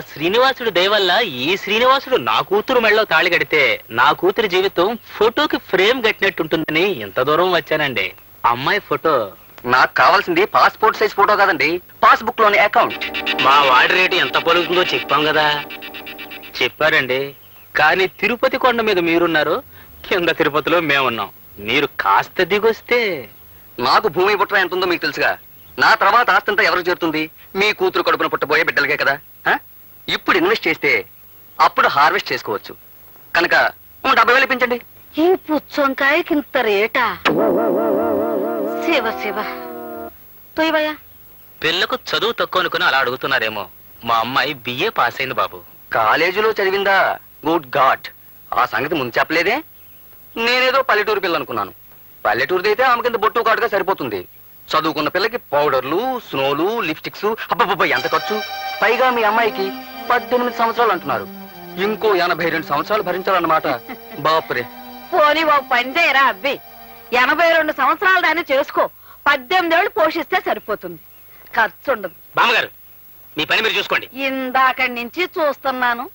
శ్రీనివాసుడు దయవల్ల ఈ శ్రీనివాసుడు నా కూతురు మెళ్ళలో తాళి కడితే నా కూతురి జీవితం ఫోటోకి ఫ్రేమ్ కట్టినట్టుంటుందని ఇంత దూరం వచ్చానండి. అమ్మాయి ఫోటో నాకు కావాల్సింది పాస్పోర్ట్ సైజ్ ఫోటో కాదండి. పాస్బుక్లోని అకౌంట్. మా వాడి రేటు ఎంత పలుకుతుందో చెప్పాం కదా. చెప్పారండి. కానీ తిరుపతి కొండ మీద మీరున్నారు. కింద తిరుపతిలో మేమున్నాం. మీరు కాస్త దిగొస్తే నాకు భూమి పుట్ర ఎంత ఉందో మీకు తెలుసుగా. నా తర్వాత ఆస్తంతా ఎవరికి చేరుతుంది? మీ కూతురు కడుపున పుట్టబోయే బిడ్డలకే కదా. ఆ? ఇప్పుడు ఇన్వెస్ట్ చేస్తే అప్పుడు హార్వెస్ట్ చేసుకోవచ్చు. కనుక డెబ్బై వేలు ఇప్పించండి. ఈ పుచ్చంకాయకి ఇంత రేటా? శివ పిల్లకు చదువు తక్కువ అనుకుని అలా అడుగుతున్నారేమో. మా అమ్మాయి బిఏ పాస్ అయింది బాబు. కాలేజీలో చదివిందా? గుడ్ గాడ్ ఆ సంగతి ముందు చెప్పలేదే? నేనేదో పల్లెటూరు పిల్ల అనుకున్నాను. పల్లెటూరుది అయితే ఆమె కింద బొట్టు కాటుగా సరిపోతుంది. చదువుకున్న పిల్లకి పౌడర్లు స్నోలు లిప్స్టిక్స్. అబ్బబ్బబ్బ ఎంత ఖర్చు? పైగా మీ అమ్మాయికి పద్దెనిమిది సంవత్సరాలు అంటున్నారు. ఇంకో ఎనభై రెండు సంవత్సరాలు భరించాలన్నమాట. బాపురే. పోనీ ఓ పని చేయరా అబ్బి. ఎనభై రెండు సంవత్సరాల దాన్ని చేసుకో. పద్దెనిమిది ఏళ్ళు పోషిస్తే సరిపోతుంది. ఖర్చు ఉండదు. బామ్మగారు మీ పని మీరు చూసుకోండి. ఇందాక నుంచి చూస్తున్నాను.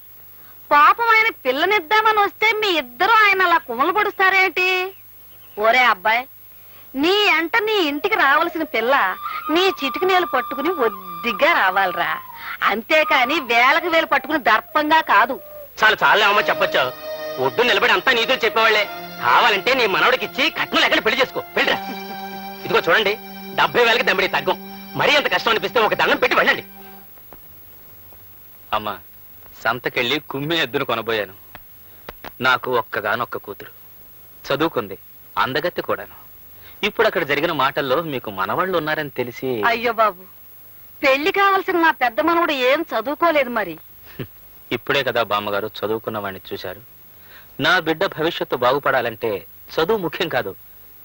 పాపం ఆయన పిల్లనిద్దామని వస్తే మీ ఇద్దరు ఆయన అలా కుమలు పడుస్తారేంటి ఓరే అబ్బాయి నీ అంట నీ ఇంటికి రావాల్సిన పిల్ల నీ చిటికి నీళ్ళు పట్టుకుని ఒద్దిగ్గా రావాలిరా. అంతేకాని వేలకు వేలు పట్టుకుని దర్పంగా కాదు. చాలు చాలే అమ్మ చెప్పొచ్చు. ఒడ్డు నిలబడి అంతా నీతో చెప్పేవాళ్ళే. కావాలంటే నీ మనవడికి ఇచ్చి కట్నం ఎక్కడ పెళ్ళి చేసుకో. వెళ్ళరా. ఇదిగో చూడండి డెబ్బై వేలకి దమ్మిడి తగ్గం. మరీ అంత కష్టం అనిపిస్తే ఒక దండం పెట్టి వెళ్ళండి. అమ్మా సంతకెళ్ళి కుమ్మి ఎద్దును కొనబోయాను. నాకు ఒక్కగానొక్క కూతురు. చదువుకుంది అందగత్తి కూడాను. ఇప్పుడు అక్కడ జరిగిన మాటల్లో మీకు మనవాళ్ళు ఉన్నారని తెలిసి అయ్యో బాబు పెళ్ళి కావాల్సిన నా పెద్ద మనవడు ఏం చదువుకోలేదు మరి. ఇప్పుడే కదా బామ్మగారు చదువుకున్న వాడిని చూశారు. నా బిడ్డ భవిష్యత్తు బాగుపడాలంటే చదువు ముఖ్యం కాదు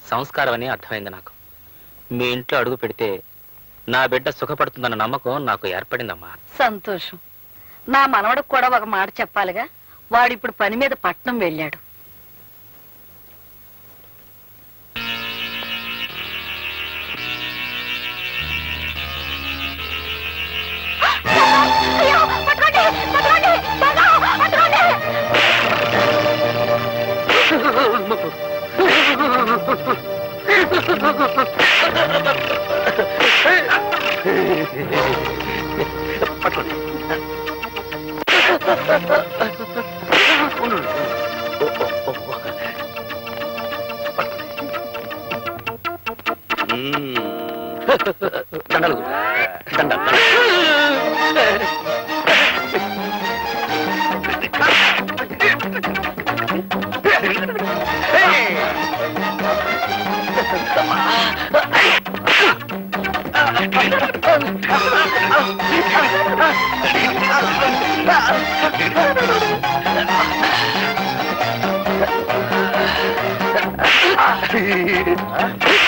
సంస్కారం అని అర్థమైంది నాకు. మీ ఇంట్లో అడుగు పెడితే నా బిడ్డ సుఖపడుతుందన్న నమ్మకం నాకు ఏర్పడిందమ్మా. సంతోషం. నా మనవడికి కూడా ఒక మాట చెప్పాలిగా వాడు ఇప్పుడు పని మీద పట్నం వెళ్ళాడు. దండలు Ah!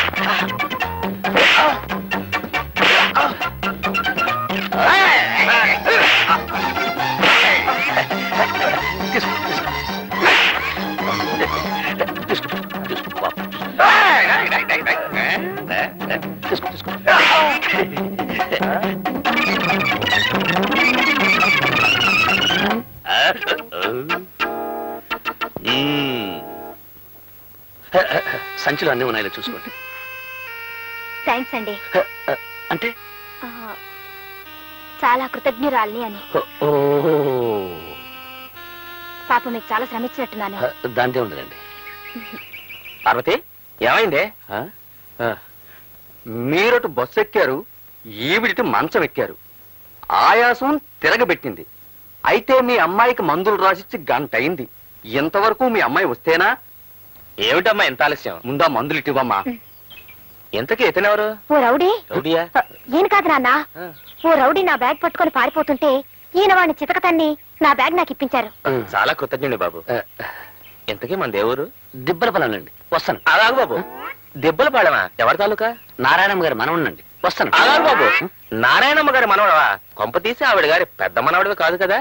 సంచులు అన్నీ ఉన్నాయో చూసుకోండి. థ్యాంక్స్ అండి. అంటే? ఆ, చాలా కృతజ్ఞురాల్ని అని. ఓ. పాప మీకు చాలా శ్రమించినట్టున్నాను. దాంతే ఉండదండి పార్వతి ఏమైంది? మీరటు బస్సు ఎక్కారు ఈవిడిటి మంచం ఎక్కారు ఆయాసం తిరగబెట్టింది. అయితే మీ అమ్మాయికి మందులు రాసిచ్చి గంట అయింది ఇంతవరకు మీ అమ్మాయి వస్తేనా? ఏమిటమ్మా ఎంత ఆలస్యం? ముందా మందులు ఇటివమ్మా ఎంతకీ ఇతనెవరు ఓ రౌడీ. రౌడియా? ఈయన కాదు నాన్న. ఓ రౌడీ నా బ్యాగ్ పట్టుకొని పారిపోతుంటే ఈయన వాడిని చితకతన్ని నా బ్యాగ్ నాకు ఇప్పించారు. చాలా కృతజ్ఞుడి బాబు. ఎంతకీ మన దేవురు దిబ్బల పలానండి వస్తాను. అలాగు బాబు. దెబ్బలు పాడమా ఎవరి తాలూకా? నారాయణమ్మ గారు మనవునండి వస్తాను. అలాగు బాబు. నారాయణమ్మ గారి మనవడవా కొంప తీసి ఆవిడ గారి పెద్ద మనవడివి కాదు కదా?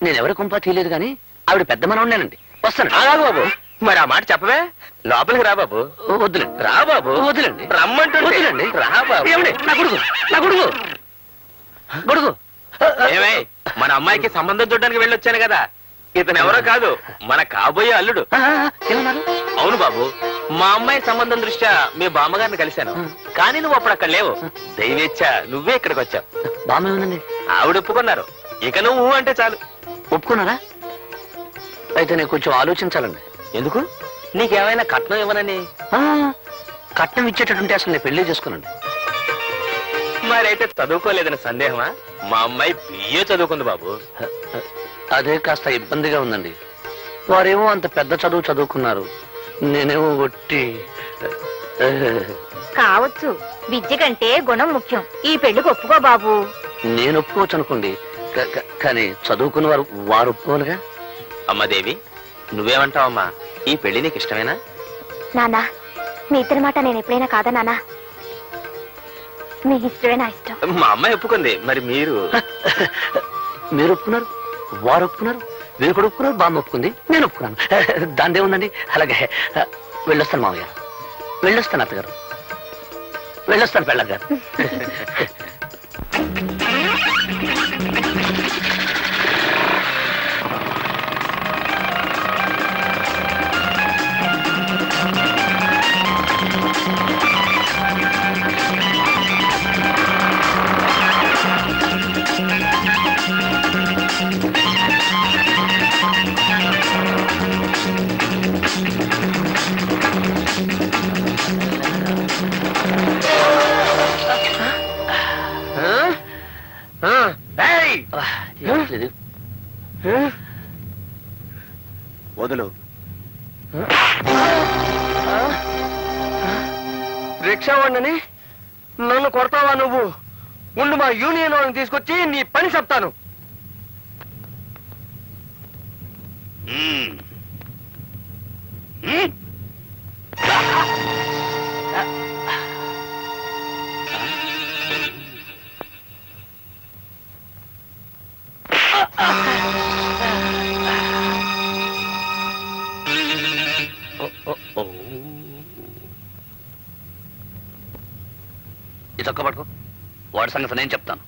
నేను ఎవరి కుంప తీయలేదు కానీ ఆవిడ పెద్ద మనవునేనండి వస్తాను. అలాగు బాబు. మరి ఆ మాట చెప్పవే? లోపలికి రా బాబు. వద్దులండి రా బాబు. వద్దులండి. రమ్మంటుంటే వద్దులండి. రా బాబు. ఏమండి నా కొడుకు నా కొడుకు. కొడుకు. ఏమై మన అమ్మాయికి సంబంధం చూడడానికి వెళ్ళొచ్చాను కదా. ఇతను ఎవరో కాదు మన కాబోయే అల్లుడు. ఏమన్నారు? అవును బాబు మా అమ్మాయి సంబంధం దృష్ట్యా మీ బామ్మగారిని కలిశాను. కానీ నువ్వు అప్పుడు అక్కడ లేవు. దైవేచ్ఛ నువ్వే ఇక్కడికి వచ్చావు. బామ్మ ఆవిడ ఒప్పుకున్నారు. ఇక నువ్వు అంటే చాలు. ఒప్పుకున్నారా? అయితే నేను కొంచెం ఆలోచించాలండి. ఎందుకు? నీకేమైనా కట్నం ఇవ్వనని? ఆ, కట్నం ఇచ్చేటట్టుంటే అసలు నేను పెళ్ళి చేసుకోనండి మరైతే చదువుకోలేదని సందేహమా? మా అమ్మాయి బిఏ చదువుకుంది బాబు. అదే కాస్త ఇబ్బందిగా ఉందండి. వారేమో అంత పెద్ద చదువు చదువుకున్నారు. నేనేమో ఒట్టి కావచ్చు. విద్య కంటే గుణం ముఖ్యం. ఈ పెళ్ళికి ఒప్పుకో బాబు. నేను ఒప్పుకోవచ్చు అనుకోండి కానీ చదువుకున్న వారు వారు ఒప్పుకోవాలిగా? అమ్మదేవి నువ్వేమంటావమ్మా? ఈ పెళ్ళి నీకు ఇష్టమేనా నానా మీ ఇద్దరి మాట నేను ఎప్పుడైనా కాదా నానా? మీ ఇష్టమే నా ఇష్టం. మా అమ్మాయి ఒప్పుకుంది. మరి మీరు? మీరు ఒప్పుకున్నారు? వారు ఒప్పుకున్నారు? మీరు కూడా ఒప్పుకున్నారు? బామ్మ ఒప్పుకుంది? నేను ఒప్పుకున్నాను. దాందే ఉందండి. అలాగే వెళ్ళొస్తాను మామయ్య వెళ్ళొస్తాను అత్తగారు. వెళ్ళొస్తాను పెళ్ళగారు వదులు. రిక్షా వాడిని నన్ను కొడతావా నువ్వు? ఉండు మా యూనియన్ వాళ్ళని తీసుకొచ్చి నీ పని చెప్తాను. ఈ చొక్క పట్టుకో. వాడి సంగతి నేను చెప్తాను.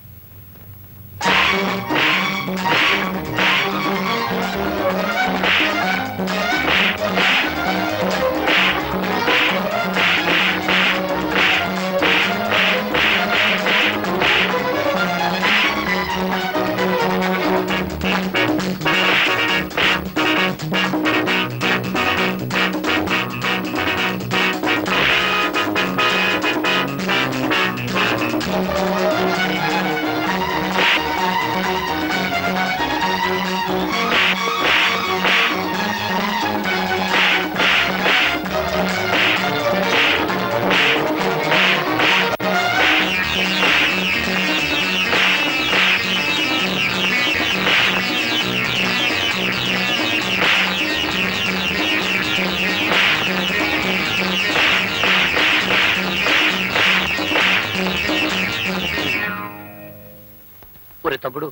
ఒరే తమ్ముడు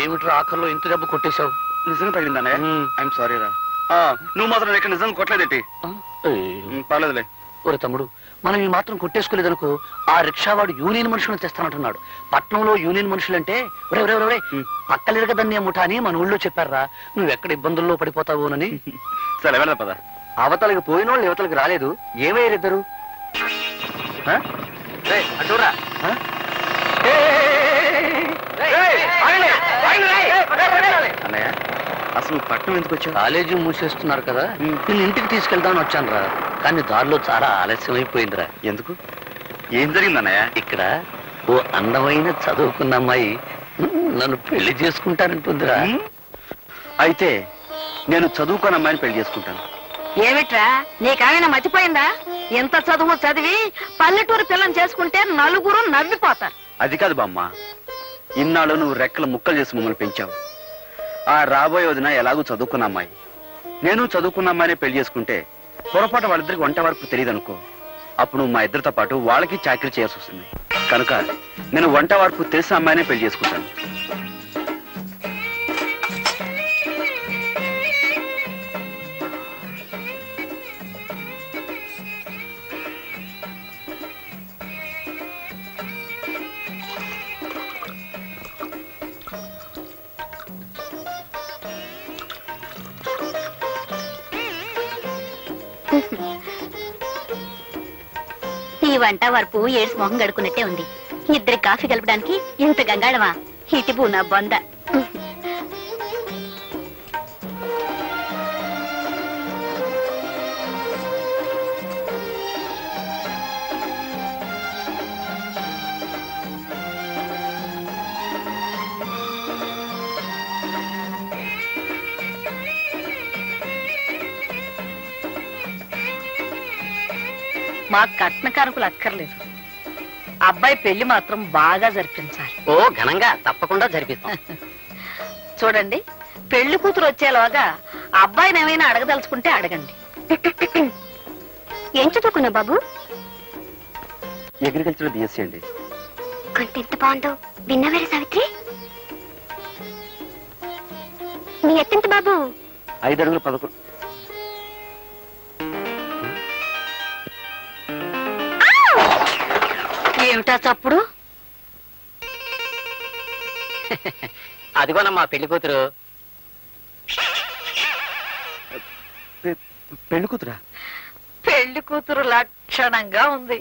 ఏమిట్రా ఆఖరిలో ఇంత దెబ్బ కొట్టేశావు? నిజంగా తగిలిందనే ఐఎమ్ సారీ రా. నువ్వు మాత్రం ఇక్కడ నిజంగా కొట్టలేదేంటి? పర్లేదులే. ఒరే తమ్ముడు మనం ఈ మాత్రం కొట్టేసుకోలేదనుకో ఆ రిక్షావాడు యూనియన్ మనుషులను తెస్తానంటున్నాడు. పట్నంలో యూనియన్ మనుషులంటే ఒరే. పక్కలిరగదన్నే ముఠా అని మన ఊళ్ళో చెప్పారా? నువ్వు ఎక్కడ ఇబ్బందుల్లో పడిపోతావోనని? సరే వెళ్దా పద. అవతలకి పోయిన వాళ్ళు యువతలకి రాలేదు. ఏమయ్యారిద్దరు? అటురా అన్నయ్య అసలు పట్నం ఎందుకు వచ్చావు? కాలేజీ మూసేస్తున్నారు కదా. నేను ఇంటికి తీసుకెళ్దామని వచ్చాను రా కానీ దారిలో చాలా ఆలస్యం అయిపోయిందిరా. ఎందుకు? ఏం జరిగింది అన్నయ్య? ఇక్కడ ఓ అందమైన చదువుకున్న అమ్మాయి నన్ను పెళ్ళి చేసుకుంటానంటుందిరా. అయితే నేను చదువుకొని అమ్మాయిని పెళ్ళి చేసుకుంటాను. ఏమిట్రా? నీకేమైనా మతిపోయిందా? ఇంత చదువు చదివి పల్లెటూరు పిల్లని చేసుకుంటే నలుగురు నవ్విపోతారు. అది కాదు బామ్మ. ఇన్నాళ్ళు నువ్వు రెక్కలు ముక్కలు చేసి మమ్మల్ని పెంచావు. ఆ రాబోయే వదిన ఎలాగూ చదువుకున్న అమ్మాయి. నేను చదువుకున్న అమ్మాయినే పెళ్ళి చేసుకుంటే పొరపాటు వాళ్ళిద్దరికి వంట వరకు తెలియదు అనుకో అప్పుడు నువ్వు మా ఇద్దరితో పాటు వాళ్ళకి చాకరీ చేయాల్సి వస్తుంది. కనుక నేను వంట వరకు తెలిసిన అమ్మాయినే పెళ్ళి చేసుకుంటాను. ఈ వంట వరపు ఏడ్స్ మొహం గడుకున్నట్టే ఉంది. ఇద్దరి కాఫీ కలపడానికి ఇంత గంగాళమా? ఇటు నా బొంద. మా కట్న కానుకలు అక్కర్లేదు. అబ్బాయి పెళ్ళి మాత్రం బాగా జరిపించాలి. ఓ ఘనంగా తప్పకుండా జరిపిస్తాం. చూడండి పెళ్ళి కూతురు వచ్చేలోగా అబ్బాయిని ఏమైనా అడగదలుచుకుంటే అడగండి. ఏం చదువుకున్నావు బాబు? అగ్రికల్చర్ బిఎస్సీ అండి. కొంత ఎంత బాగుందో? విన్నవేరే సావిత్రి? నీ ఎత్తెంత బాబు? ఐదు అడుగులు పదకొండు ఏమిటా చప్పుడు? అదిగోనమ్మా పెళ్ళి కూతురు. పెళ్ళి కూతురా? పెళ్ళి కూతురు లక్షణంగా ఉంది.